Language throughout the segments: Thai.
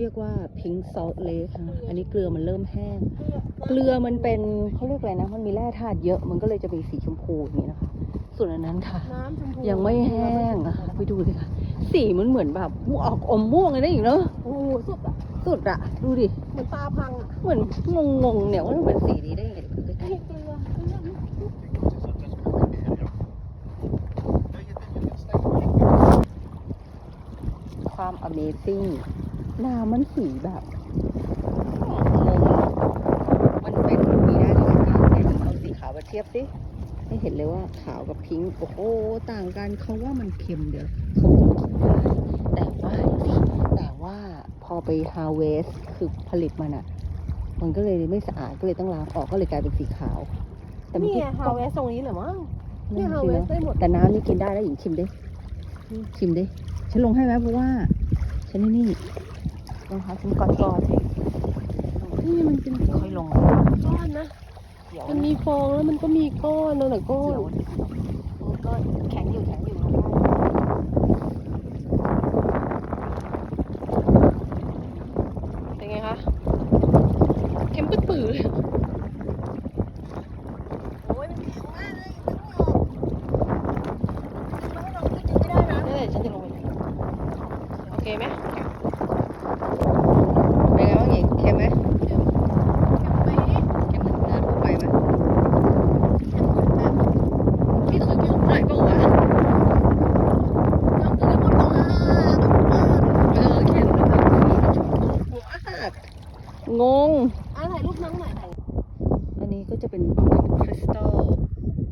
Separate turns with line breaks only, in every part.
เขาเรียกว่า pink salt lake นะอันนี้เกลือมันเริ่มแห้ง เกลือมันเป็นเขาเรียกอะไรนะ มันมีแร่ธาตุเยอะ มันก็เลยจะมีสีชมพูอย่างนี้นะคะ ส่วนอันนั้นค่ะ
น้ำชมพู
ยังไม่แห้งอะไปดูสิค่ะ สีมันเหมือนแบบออกอมม่วงเลยนะอีกเนอะ
โอ้โหสุดอะ
สุดอะดูดิ
เหมือนตาพังอะ
เหมือนงงๆเนี่ยว่ามันเป็นสีนี้ได้ยังไงเดี๋ยวดูใกล้
เฮ้ยเกลือเกลือ
ๆความ amazing น้ำมันสีแบบงงมันเป็นมีได้เลยค่ะไหนลองเอาสีขาวมาเทียบสิให้เห็นเลยว่าขาวกับพิงค์โอ้โหต่างกันเขาว่ามันเค็มเดี๋ยวเขาบอกกินได้แต่ว่าสิแต่ว่าพอไป harvest คือผลิตมันอะมันก็เลยไม่สะอาดก็เลยต้องล้างออกก็เลยกลายเป็นสีขาว แต่เมื่อ
นี่
กี้
ไงฮาวเวสตรงนี้เหรอมั้งนี่
นั่น
ฮาว
สิ
เวส
เนอะ
ได้หมด
แต่น้ำนี่กินได้แล้วหญิงชิมดิชิมดิฉันลงให้ไหมเพราะว่าฉันนี่ รองเท้าฉันกอดกอด
นี่มันเป็น
ค่อยลง
ก้อนนะ
เดี๋ยว
มันมีฟองแล้วมันก็มีก้อนนั่นแหละก้อ
เดี๋
น
ยวมันก็แข็งอยู่แข็งอยู่ลงได้
เป็นไงคะเค็มปื้ดปื้ดเลย
โอ้ยมันแข็งมากเลยไม่ลงไม่ถึงไม่ได้นะ
นี่แหละฉันจะลงไปโอเคไหม
เป็นไงบ้างหญิงเค็มไหม
เค็มไหม
เค็มเหมือนน้ำทั่วไปไหมพี่ต้องกินหน่อยเปล่าวะต้องกินหมดก่อนเออเค็มแล้วแบบสีชมพูมาก งง
อะถ่ายรูปน้องหน่อยถ่าย
อันนี้ก็จะเป็นคริสตัล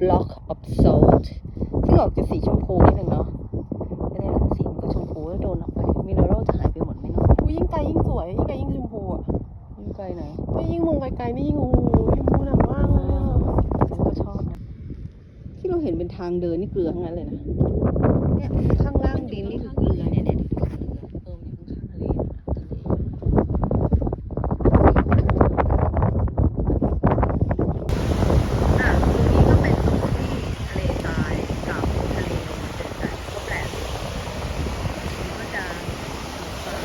block of salt ที่ออกจะสีชมพูนิดนึงเนาะแล้วเนี่ยสีมันก็ชมพูแล้วโดนออกไปมินเนอรัลจะหายไปหมดไหมเนาะ
กูยิ่งไกลยิ่งสวย ยิ่งไกลยิ่งชมพูอะ
ยิ่งไกลไหน
ไม่ยิ่งมองไกลๆนี่ยิ่งโอ้โหชมพูหนักมากเลยอะ
ฉันก็ชอบนะที่เราเห็นเป็นทางเดินนี่เกลือทั้งนั้นเลยนะเนี่ยข้างล่างดินนี่คือเกลือเนี่ยเนี่ยเออมันอยู่ข้างๆทะเลนะทะเลอะตรงนี้ก็เป็นตรงที่ทะเลทรายกับทะเลลงมาเจอกันก็แปลกดีก็จะเออ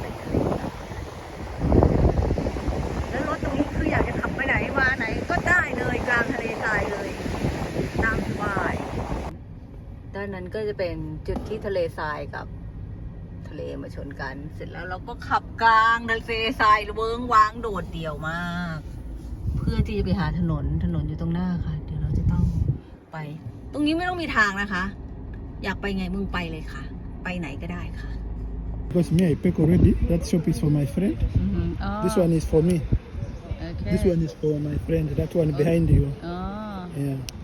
เป็นทะเลทรายแล้วรถตรงนี้คืออยากจะขับไปไหนมาไหนก็ได้เลยกลางทะเลทรายเลยตามสบายด้า นนั้นก็จะเป็นจุดที่ทะเลทรายกับ ทะเลมาชนกัน เสร็จแล้วเราก็ขับกลางทะเลทรายเวิ้งว้างโดดเดี่ยวมาก เพื่อที่จะไปหาถนนถนนอยู่ตรงหน้าค่ะ เดี๋ยวเราจะต้องไป ตรงนี้ไม่ต้องมีทางนะคะ อยากไปไงมึงไปเลยค่ะ ไปไหนก็ได้ค่ะ
Because me, I pack already. That shop is for my friend. This one is for me. This one is for my friend. That one behind you.
Oh.
Yeah.